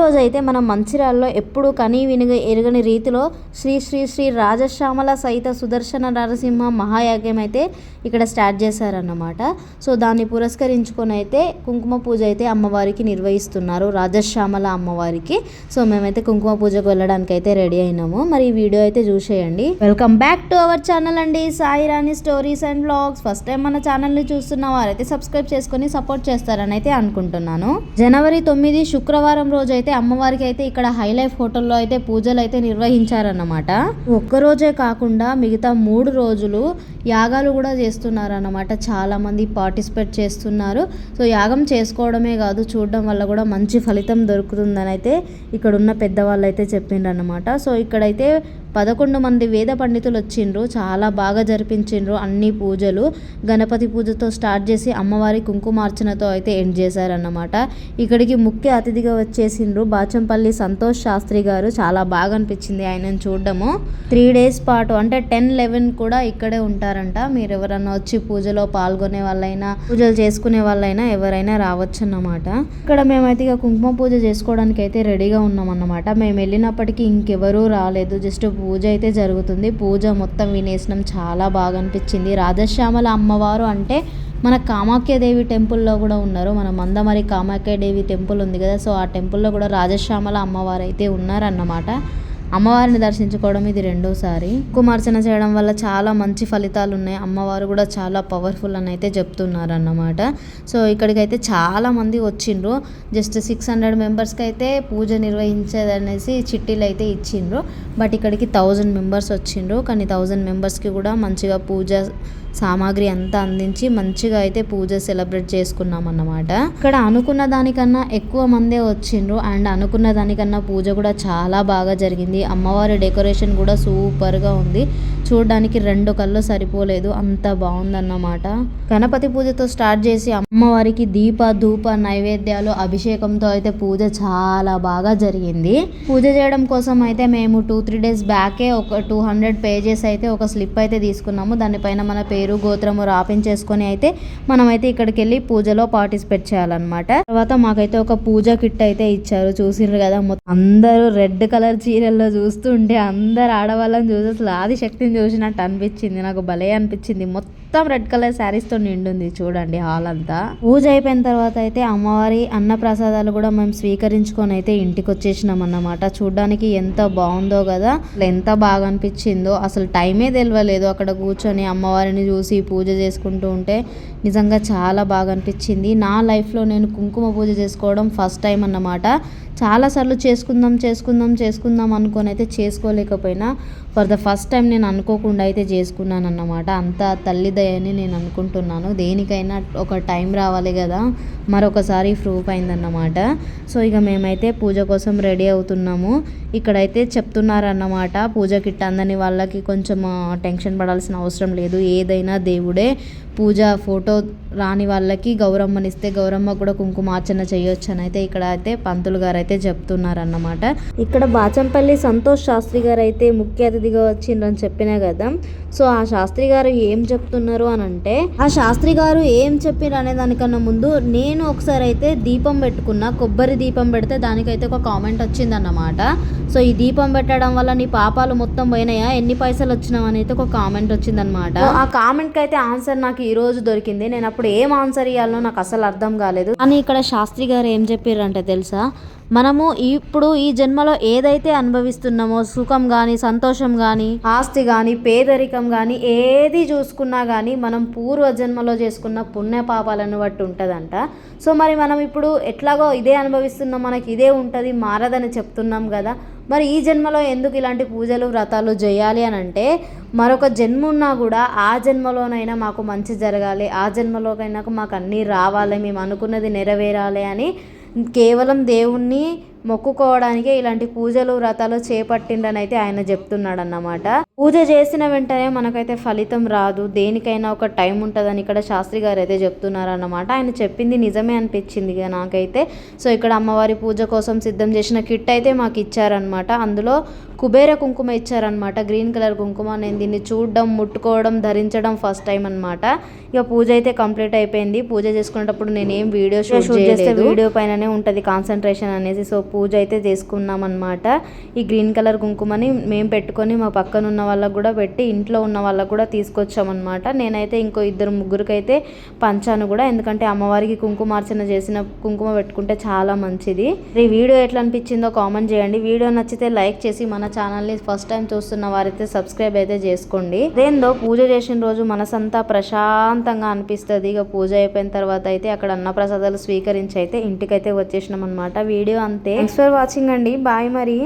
రోజైతే మనం మంచిర్యాలలో ఎప్పుడు కనీ వినిగ ఎరగని రీతిలో శ్రీ శ్రీ శ్రీ రాజశ్యామల సహిత సుదర్శన నరసింహ మహాయాగ్యం అయితే ఇక్కడ స్టార్ట్ చేశారన్నమాట. సో దాన్ని పురస్కరించుకొని అయితే కుంకుమ పూజ అయితే అమ్మవారికి నిర్వహిస్తున్నారు. రాజశ్యామల అమ్మవారికి. సో మేమైతే కుంకుమ పూజకు వెళ్ళడానికి అయితే రెడీ అయినాము. మరి ఈ వీడియో అయితే చూసేయండి. Welcome back to our channel అండి. Sai Rani stories and blogs. First time మన ఛానల్ని చూస్తున్న వారైతే సబ్స్క్రైబ్ చేసుకొని సపోర్ట్ చేస్తారని అయితే అనుకుంటున్నాను. జనవరి తొమ్మిది శుక్రవారం రోజు అయితే అయితే అమ్మవారికి అయితే ఇక్కడ హై లైఫ్ హోటల్లో అయితే పూజలు అయితే నిర్వహించారన్నమాట. ఒక్క రోజే కాకుండా మిగతా మూడు రోజులు యాగాలు కూడా చేస్తున్నారన్నమాట. చాలామంది పార్టిసిపేట్ చేస్తున్నారు. సో యాగం చేసుకోవడమే కాదు చూడడం వల్ల కూడా మంచి ఫలితం దొరుకుతుందని అయితే ఇక్కడ ఉన్న పెద్దవాళ్ళు అయితే చెప్పిండ్రన్నమాట. సో ఇక్కడైతే పదకొండు మంది వేద పండితులు వచ్చిండ్రు చాలా బాగా జరిపించిండ్రు అన్ని పూజలు. గణపతి పూజతో స్టార్ట్ చేసి అమ్మవారి కుంకుమార్చనతో అయితే ఎండ్ చేశారన్నమాట. ఇక్కడికి ముఖ్య అతిథిగా వచ్చేసిండ్రు బాచంపల్లి సంతోష్ శాస్త్రి గారు. చాలా బాగా అనిపించింది ఆయనను చూడడము. త్రీ డేస్ పాటు అంటే టెన్ లెవెన్ కూడా ఇక్కడే ఉంటారంట. మీరు ఎవరన్నా వచ్చి పూజలో పాల్గొనే వాళ్ళైనా పూజలు చేసుకునే వాళ్ళైనా ఎవరైనా రావచ్చు అన్నమాట ఇక్కడ మేమైతే ఇక కుంకుమ పూజ చేసుకోవడానికి అయితే రెడీగా ఉన్నాం అన్నమాట మేము వెళ్ళినప్పటికీ ఇంకెవరూ రాలేదు. జస్ట్ పూజ అయితే జరుగుతుంది. పూజ మొత్తం వినేసినాం. చాలా బాగా అనిపించింది రాజశ్యామల అమ్మవారు అంటే మన కామాఖ్యదేవి టెంపుల్లో కూడా ఉన్నారు. మన మందమరి కామాఖ్యదేవి టెంపుల్ ఉంది కదా. సో ఆ టెంపుల్లో కూడా రాజశ్యామల అమ్మవారు అయితే ఉన్నారన్నమాట. అమ్మవారిని దర్శించుకోవడం ఇది రెండోసారి. కుమార్చన చేయడం వల్ల చాలా మంచి ఫలితాలు ఉన్నాయి అమ్మవారు కూడా చాలా పవర్ఫుల్ అని అయితే చెప్తున్నారు అన్నమాట సో ఇక్కడికైతే చాలా మంది వచ్చిండ్రు. జస్ట్ సిక్స్ హండ్రెడ్ మెంబర్స్కి అయితే పూజ నిర్వహించేదనేసి చిట్టీలు అయితే ఇచ్చిండ్రు. బట్ ఇక్కడికి థౌజండ్ మెంబర్స్ వచ్చిండ్రు. కానీ థౌజండ్ మెంబర్స్కి కూడా మంచిగా పూజ సామాగ్రి అంతా అందించి మంచిగా అయితే పూజ సెలబ్రేట్ చేసుకున్నాం అన్నమాట ఇక్కడ అనుకున్న దానికన్నా ఎక్కువ మందే వచ్చిండ్రు. అండ్ అనుకున్న దానికన్నా పూజ కూడా చాలా బాగా జరిగింది. అమ్మవారి డెకరేషన్ కూడా సూపర్గా ఉంది. చూడడానికి రెండు కళ్ళు సరిపోలేదు. అంత బాగుందన్నమాట. గణపతి పూజతో స్టార్ట్ చేసి అమ్మవారికి దీప ధూప నైవేద్యాలు అభిషేకంతో అయితే పూజ చాలా బాగా జరిగింది. పూజ చేయడం కోసం అయితే మేము టూ త్రీ డేస్ బ్యాకే ఒక టూ హండ్రెడ్ పేజెస్ అయితే ఒక స్లిప్ అయితే తీసుకున్నాము. దానిపైన మన పే పేరు గోత్రము రాపించేసుకొని అయితే మనమైతే ఇక్కడికి వెళ్ళి పూజలో పార్టిసిపేట్ చేయాలన్నమాట. తర్వాత మాకైతే ఒక పూజ కిట్ అయితే ఇచ్చారు. చూసిండ్రు కదా మొత్తం. అందరూ రెడ్ కలర్ చీరల్లో చూస్తుంటే అందరు ఆడవాళ్ళని చూసి అసలు ఆదిశక్తిని చూసినట్టు అనిపించింది. నాకు భలే అనిపించింది. మొత్తం రెడ్ కలర్ శారీస్తో నిండుంది చూడండి హాల్ అంతా. పూజ అయిపోయిన తర్వాత అయితే అమ్మవారి అన్న ప్రసాదాలు కూడా మేము స్వీకరించుకొని అయితే ఇంటికి వచ్చేసినాం అన్నమాట. చూడడానికి ఎంత బాగుందో కదా. ఎంత బాగా అనిపించిందో. అసలు టైమే తెలియలేదు అక్కడ కూర్చొని అమ్మవారిని చూసి పూజ చేసుకుంటూ ఉంటే. నిజంగా చాలా బాగా అనిపించింది. నా లైఫ్లో నేను కుంకుమ పూజ చేసుకోవడం ఫస్ట్ టైం అన్నమాట. చాలాసార్లు చేసుకుందాం చేసుకుందాం చేసుకుందాం అనుకొని అయితే చేసుకోలేకపోయినా. ఫర్ ద ఫస్ట్ టైం నేను అనుకోకుండా అయితే చేసుకున్నాను అన్నమాట అంత తల్లి దయని నేను అనుకుంటున్నాను. దేనికైనా ఒక టైం రావాలి కదా మరొకసారి ప్రూఫ్ అయిందన్నమాట. సో ఇక మేమైతే పూజ కోసం రెడీ అవుతున్నాము. ఇక్కడైతే చెప్తున్నారన్నమాట పూజ కిట్ అందని వాళ్ళకి కొంచెం టెన్షన్ పడాల్సిన అవసరం లేదు. ఏదైనా దేవుడే పూజ ఫోటో రాని వాళ్ళకి గౌరమ్మనిస్తే గౌరమ్మ కూడా కుంకుమార్చన చేయొచ్చు అని అయితే ఇక్కడ అయితే పంతులు గారు అయితే చెప్తున్నారన్నమాట. ఇక్కడ బాచంపల్లి సంతోష్ శాస్త్రి గారు అయితే ముఖ్య అతిథిగా వచ్చిండ్రని చెప్పినా కదా. సో ఆ శాస్త్రి గారు ఏం చెప్తున్నారు అని అంటే ఆ శాస్త్రి గారు ఏం చెప్పారు అనే దానికన్నా ముందు నేను ఒకసారి అయితే దీపం పెట్టుకున్నా కొబ్బరి దీపం పెడితే దానికైతే ఒక కామెంట్ వచ్చిందన్నమాట. సో ఈ దీపం పెట్టడం వల్ల నీ పాపాలు మొత్తం పోయినాయా? ఎన్ని పైసలు వచ్చినావని అయితే ఒక కామెంట్ వచ్చిందనమాట ఆ కామెంట్కి అయితే ఆన్సర్ నాకు ఈ రోజు దొరికింది. నేను అప్పుడు ఏం ఆన్సర్ ఇవ్వాలో నాకు అసలు అర్థం కాలేదు. కానీ ఇక్కడ శాస్త్రి గారు ఏం చెప్పారంటే తెలుసా? మనము ఇప్పుడు ఈ జన్మలో ఏదైతే అనుభవిస్తున్నామో సుఖం కానీ సంతోషం కానీ ఆస్తి కానీ పేదరికం కానీ ఏది చూసుకున్నా కానీ మనం పూర్వ జన్మలో చేసుకున్న పుణ్య పాపాలను బట్టి ఉంటుందంట. సో మరి మనం ఇప్పుడు ఎట్లాగో ఇదే అనుభవిస్తున్నాం మనకి ఇదే ఉంటుంది మారదని చెప్తున్నాం కదా. మరి ఈ జన్మలో ఎందుకు ఇలాంటి పూజలు వ్రతాలు చేయాలి అని అంటే మరొక జన్మ ఉన్నా కూడా ఆ జన్మలోనైనా మాకు మంచి జరగాలి ఆ జన్మలోకైనా మాకు అన్నీ రావాలి మేము అనుకున్నది నెరవేరాలి అని కేవలం దేవుణ్ణి మొక్కుకోవడానికే ఇలాంటి పూజలు వ్రతాలు చేపట్టిండని అయితే ఆయన చెప్తున్నాడు అన్నమాట పూజ చేసిన వెంటనే మనకైతే ఫలితం రాదు. దేనికైనా ఒక టైం ఉంటుందని ఇక్కడ శాస్త్రి గారు అయితే చెప్తున్నారు అన్నమాట ఆయన చెప్పింది నిజమే అనిపించింది ఇక నాకైతే. సో ఇక్కడ అమ్మవారి పూజ కోసం సిద్ధం చేసిన కిట్ అయితే మాకు ఇచ్చారనమాట అందులో కుబేర కుంకుమ ఇచ్చారనమాట గ్రీన్ కలర్ కుంకుమ. నేను దీన్ని చూడడం ముట్టుకోవడం ధరించడం ఫస్ట్ టైం అనమాట ఇక పూజ అయితే కంప్లీట్ అయిపోయింది. పూజ చేసుకునేటప్పుడు నేను ఏం వీడియో షూట్ చేస్తే వీడియో పైననే ఉంటుంది కాన్సన్ట్రేషన్ అనేసి. సో పూజ అయితే చేసుకున్నాం అనమాట ఈ గ్రీన్ కలర్ కుంకుమని మేము పెట్టుకొని మా పక్కన ఉన్న వాళ్ళకు కూడా పెట్టి ఇంట్లో ఉన్న వాళ్ళకు కూడా తీసుకొచ్చామన్నమాట. నేనైతే ఇంకో ఇద్దరు ముగ్గురికైతే పంచాను కూడా. ఎందుకంటే అమ్మవారికి కుంకుమార్చన చేసిన కుంకుమ పెట్టుకుంటే చాలా మంచిది. ఈ వీడియో ఎట్లా అనిపించిందో కామెంట్ చేయండి. వీడియో నచ్చితే లైక్ చేసి మన ఛానల్ని ఫస్ట్ టైం చూస్తున్న వారైతే సబ్స్క్రైబ్ అయితే చేసుకోండి. అదేందో పూజ చేసిన రోజు మనసంతా ప్రశాంతంగా అనిపిస్తుంది. ఇక పూజ అయిపోయిన తర్వాత అయితే అక్కడ అన్నప్రసాదాలు స్వీకరించి అయితే ఇంటికైతే వచ్చేసినాం అనమాట వీడియో అంతే. థ్యాంక్స్ ఫర్ వాచింగ్ అండి. బాయ్ మరి.